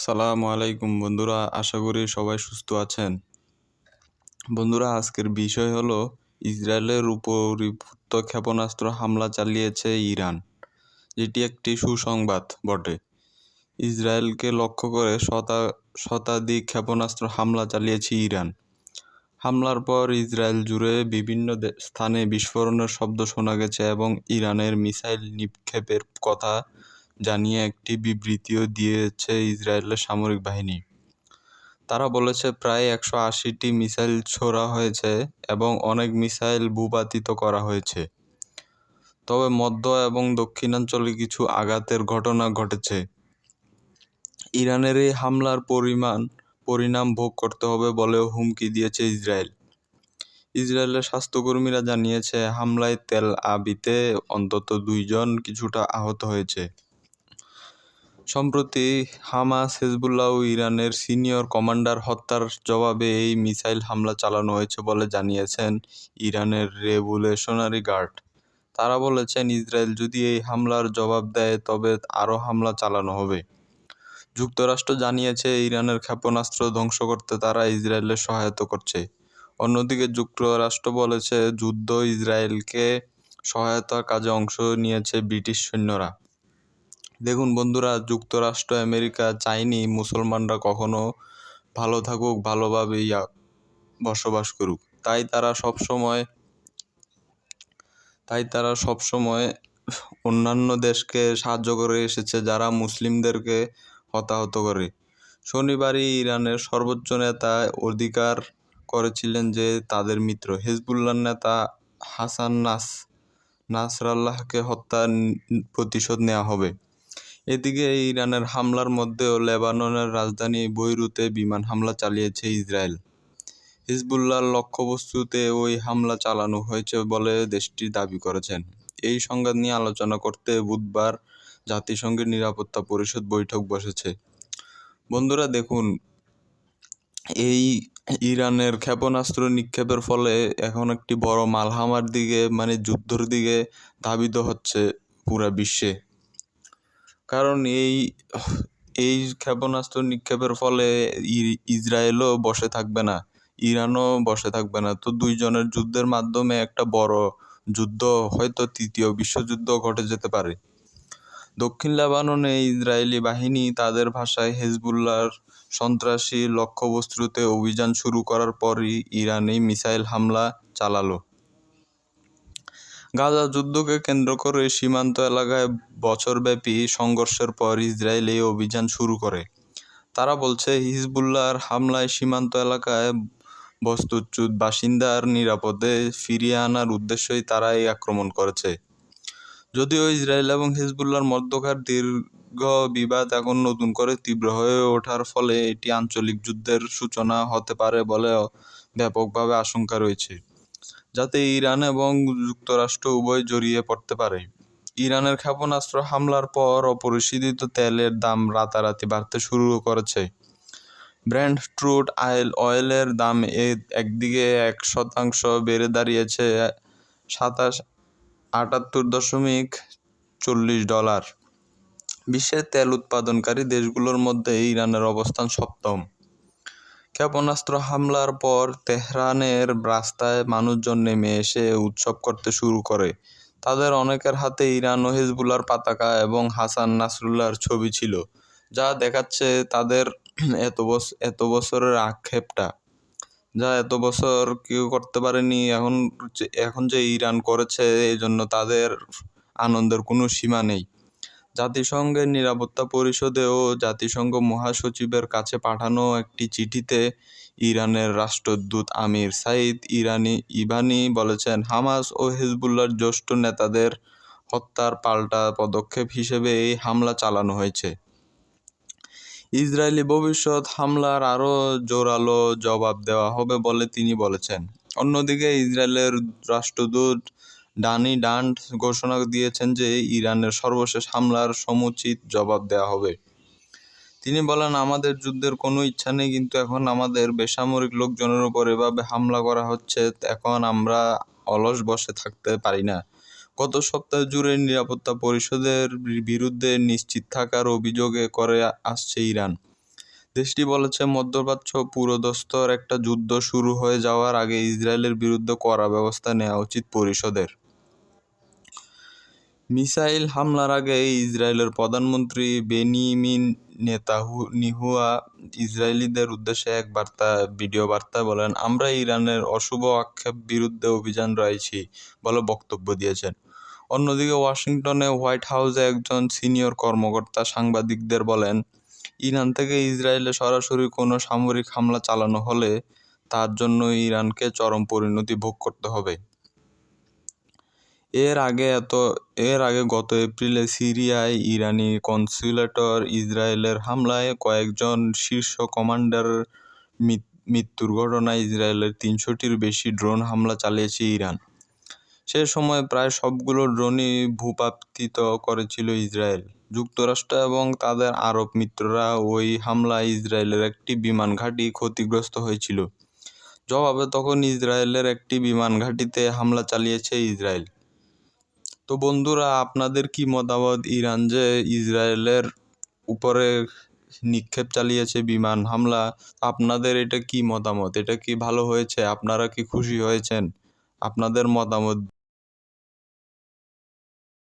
সালামু আলাইকুম বন্ধুরা, আশা করি সবাই সুস্থ আছেন। বন্ধুরা, আজকের বিষয় হলো ইসরায়েলের উপরিভূত ক্ষেপণাস্ত্র হামলা চালিয়েছে ইরান, যেটি একটি সুসংবাদ বটে। ইসরায়েলকে লক্ষ্য করে শতা, শতাধিক ক্ষেপণাস্ত্র হামলা চালিয়েছে ইরান। হামলার পর ইসরায়েল জুড়ে বিভিন্ন স্থানে বিস্ফোরণের শব্দ শোনা গেছে এবং ইরানের মিসাইল নিক্ষেপের কথা জানিয়ে একটি বিবৃতিও দিয়েছে ইসরায়েলের সামরিক বাহিনী। তারা বলেছে, প্রায় একশো আশিটি মিসাইল ছোড়া হয়েছে এবং অনেক মিসাইল ভূপাতিত করা হয়েছে। তবে মধ্য এবং দক্ষিণাঞ্চলে কিছু আঘাতের ঘটনা ঘটেছে। ইরানের এই হামলার পরিমাণ, পরিণাম ভোগ করতে হবে বলেও হুমকি দিয়েছে ইসরায়েল। ইসরায়েলের স্বাস্থ্যকর্মীরা জানিয়েছে, হামলায় তেল আবিতে অন্তত দুইজন কিছুটা আহত হয়েছে। সম্প্রতি হামাস, হেজবুল্লাহ ও ইরানের সিনিয়র কমান্ডার হত্যার জবাবে এই মিসাইল হামলা চালানো হয়েছে বলে জানিয়েছেন ইরানের রেভুলেশনারি গার্ড। তারা বলেছেন, ইসরায়েল যদি এই হামলার জবাব দেয়, তবে আরও হামলা চালানো হবে। যুক্তরাষ্ট্র জানিয়েছে, ইরানের ক্ষেপণাস্ত্র ধ্বংস করতে তারা ইসরায়েলের সহায়তা করছে। অন্যদিকে যুক্তরাষ্ট্র বলেছে, যুদ্ধ ইসরায়েলকে সহায়তার কাজে অংশ নিয়েছে ব্রিটিশ সৈন্যরা। দেখুন বন্ধুরা, যুক্তরাষ্ট্র, আমেরিকা, চাইনি, মুসলমানরা কখনো ভালো থাকুক, ভালোভাবে ইয়া বসবাস করুক। তাই তারা সব সময় তাই তারা সব সময় অন্যান্য দেশকে সাহায্য করে এসেছে, যারা মুসলিমদেরকে হতাহত করে। শনিবারই ইরানের সর্বোচ্চ নেতা অধিকার করেছিলেন যে তাদের মিত্র হেজবুল্লার নেতা হাসান নাস, নাসরাল্লাহকে হত্যার প্রতিশোধ নেওয়া হবে। এদিকে ইরানের হামলার মধ্যেও লেবাননের রাজধানী বৈরুতে বিমান হামলা চালিয়েছে ইসরায়েল। হিজবুল্লাহর লক্ষ্যবস্তুতে ওই হামলা চালানো হয়েছে বলে দেশটি দাবি করেছেন। এই সংঘাত নিয়ে আলোচনা করতে বুধবার জাতিসংঘের নিরাপত্তা পরিষদ বৈঠক বসেছে। বন্ধুরা, দেখুন, এই ইরানের ক্ষেপণাস্ত্র নিক্ষেপের ফলে এখন একটি বড় মালহামার দিকে মানে যুদ্ধর দিকে ধাবিত হচ্ছে পুরা বিশ্বে। কারণ এই এই ক্ষেপণাস্ত্র নিক্ষেপের ফলে ইসরায়েলও বসে থাকবে না, ইরানও বসে থাকবে না। তো দুইজনের যুদ্ধের মাধ্যমে একটা বড় যুদ্ধ, হয়তো তৃতীয় বিশ্বযুদ্ধ ঘটে যেতে পারে। দক্ষিণ লেবাননে ইসরায়েলি বাহিনী তাদের ভাষায় হেজবুল্লাহর সন্ত্রাসী লক্ষ্যবস্তুতে অভিযান শুরু করার পরই ইরানে মিসাইল হামলা চালালো। গাজা যুদ্ধকে কেন্দ্র করে সীমান্ত এলাকায় বছরব্যাপী সংঘর্ষের পর ইসরায়েল এই অভিযান শুরু করে। তারা বলছে, হিজবুল্লাহর হামলায় সীমান্ত এলাকায় বস্তুচ্যুত বাসিন্দার নিরাপদে ফিরিয়ে আনার উদ্দেশ্যই তারা এই আক্রমণ করেছে। যদিও ইসরায়েল এবং হিজবুল্লাহর মধ্যকার দীর্ঘ বিবাদ এখন নতুন করে তীব্র হয়ে ওঠার ফলে এটি আঞ্চলিক যুদ্ধের সূচনা হতে পারে বলে ব্যাপকভাবে আশঙ্কা রয়েছে। যাতে ইরান এবং যুক্তরাষ্ট্র উভয় জড়িয়ে পড়তে পারে। ইরানের ক্ষেপণাস্ত্র হামলার পর অপরিশোধিত তেলের দাম রাতারাতি বাড়তে শুরু করেছে। ব্র্যান্ড ট্রুড আয়েল অয়েলের দাম একদিকে এক শতাংশ বেড়ে দাঁড়িয়েছে সাতাশ আটাত্তর দশমিক চল্লিশ ডলার। বিশ্বের তেল উৎপাদনকারী দেশগুলোর মধ্যে ইরানের অবস্থান সপ্তম। ক্ষেপণাস্ত্র হামলার পর তেহরানের রাস্তায় মানুষজন নেমে এসে উৎসব করতে শুরু করে। তাদের অনেকের হাতে ইরান ও হিজবুল্লার পতাকা এবং হাসান নাসরুল্লাহর ছবি ছিল, যা দেখাচ্ছে তাদের এত বছর এত বছরের আক্ষেপটা। যা এত বছর কেউ করতে পারেনি, এখন এখন যে ইরান করেছে এই জন্য তাদের আনন্দের কোনো সীমা নেই। জাতিসংঘের নিরাপত্তা পরিষদে ও জাতিসংঘ মহাসচিবের কাছে পাঠানো একটি চিঠিতে ইরানের রাষ্ট্রদূত আমির সাইদ ইরানি ইবানি বলেছেন, হামাস ও হিজবুল্লার জ্যেষ্ঠ নেতাদের হত্যার পাল্টা পদক্ষেপ হিসেবে এই হামলা চালানো হয়েছে। ইসরায়েলি ভবিষ্যৎ হামলার আরও জোরালো জবাব দেওয়া হবে বলে তিনি বলেছেন। অন্যদিকে ইসরায়েলের রাষ্ট্রদূত ডানি ডান্ট ঘোষণা দিয়েছেন যে ইরানের সর্বশেষ হামলার সমুচিত জবাব দেওয়া হবে। তিনি বলেন, আমাদের যুদ্ধের কোনো ইচ্ছা নেই, কিন্তু এখন আমাদের বেসামরিক লোকজনের উপর এভাবে হামলা করা হচ্ছে, এখন আমরা অলস বসে থাকতে পারি না। গত সপ্তাহ জুড়ে নিরাপত্তা পরিষদের বিরুদ্ধে নিশ্চিত থাকার অভিযোগে করে আসছে ইরান। দেশটি বলেছে, মধ্যপ্রাচ্য পুরোদস্তর একটা যুদ্ধ শুরু হয়ে যাওয়ার আগে ইসরায়েলের বিরুদ্ধে কড়া ব্যবস্থা নেওয়া উচিত পরিষদের। মিসাইল হামলার আগে ইসরায়েলের প্রধানমন্ত্রী বেনিমিন নেতাহু, নিহুয়া ইসরায়েলিদের উদ্দেশ্যে এক বার্তা, ভিডিও বার্তা বলেন, আমরা ইরানের অশুভ আক্ষেপ বিরুদ্ধে অভিযান রয়েছি বলে বক্তব্য দিয়েছেন। অন্যদিকে ওয়াশিংটনে হোয়াইট হাউসে একজন সিনিয়র কর্মকর্তা সাংবাদিকদের বলেন ইরান থেকে ইসরায়েলে সরাসরি কোনো সামরিক হামলা চালানো হলে তার জন্য ইরানকে চরম পরিণতি ভোগ করতে হবে। এর আগে এত, এর আগে গত এপ্রিলে সিরিয়ায় ইরানি কনসুলেটর ইসরায়েলের হামলায় কয়েকজন শীর্ষ কমান্ডার মৃত্যুর ঘটনায় ইসরায়েলের তিনশোটির বেশি ড্রোন হামলা চালিয়েছে ইরান। সে সময় প্রায় সবগুলো ড্রোনই ভূপাতিত করেছিল ইসরায়েল। যুক্তরাষ্ট্র এবং তাদের আরব মিত্ররা ওই হামলায় ইসরায়েলের একটি বিমান ঘাঁটি ক্ষতিগ্রস্ত হয়েছিল। জবাবে তখন ইসরায়েলের একটি বিমান ঘাঁটিতে হামলা চালিয়েছে ইসরায়েল। তো বন্ধুরা, আপনাদের কি মতামত? ইরান যে ইসরায়েলের উপরে নিক্ষেপ চালিয়েছে বিমান হামলা, আপনাদের এটা কি মতামত? এটা কি ভালো হয়েছে? আপনারা কি খুশি হয়েছেন? আপনাদের মতামত